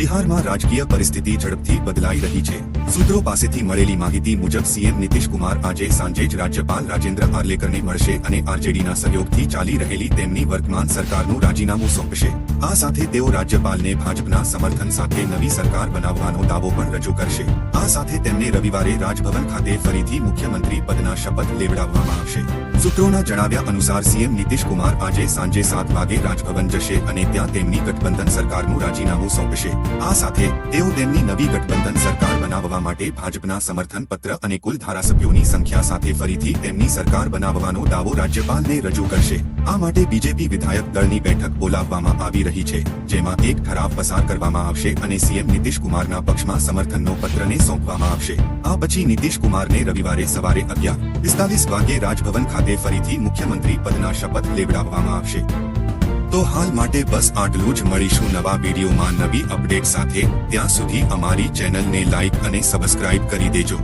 બિહારમાં રાજકીય પરિસ્થિતિ ઝડપથી બદલાઈ રહી છે. સૂત્રો પાસેથી મળેલી માહિતી મુજબ સીએમ નીતિશ કુમાર આજે સાંજે જ રાજ્યપાલ રાજેન્દ્ર આર્લેકરને મળશે અને આરજેડીના સહયોગથી ચાલી રહેલી તેમની વર્તમાન સરકારનું રાજીનામું સોંપશે. આ સાથે તેઓ રાજ્યપાલને ભાજપના સમર્થન સાથે નવી સરકાર બનાવવાનો દાવો પણ રજૂ કરશે. આ સાથે તેમને રવિવારે રાજભવન ખાતે ફરીથી મુખ્યમંત્રી પદના શપથ લેવડાવવામાં આવશે. સૂત્રોના જણાવ્યા અનુસાર સીએમ નીતિશ કુમાર આજે સાંજે સાત વાગે રાજભવન જશે અને ત્યાં તેમની ગઠબંધન સરકારનું રાજીનામું સોંપશે. આ સાથે તેઓ તેમની નવી ગઠબંધન સરકાર બનાવવા માટે ભાજપના સમર્થન પત્ર અને કુલ ધારાસભ્યોની સંખ્યા સાથે ફરીથી તેમની સરકાર બનાવવાનો દાવો રાજ્યપાલને રજૂ કરશે. આ માટે બીજેપી વિધાયક દળની બેઠક બોલાવવામાં આવી રહી છે, જેમાં એક ઠરાવ પસાર કરવામાં આવશે અને સીએમ નીતિશ કુમારના પક્ષમાં સમર્થનનો પત્રને સોંપવામાં આવશે. આ પછી નીતિશ કુમારને રવિવારે સવારે અગિયાર પિસ્તાલીસ વાગે રાજભવન ખાતે ફરીથી મુખ્યમંત્રી પદના શપથ લેવડાવવામાં આવશે. તો હાલ માટે બસ આટલું જ મળીશું નવા વિડીયોમાં નવી અપડેટ સાથે. ત્યાં સુધી અમારી ચેનલને લાઈક અને સબસ્ક્રાઇબ કરી દેજો.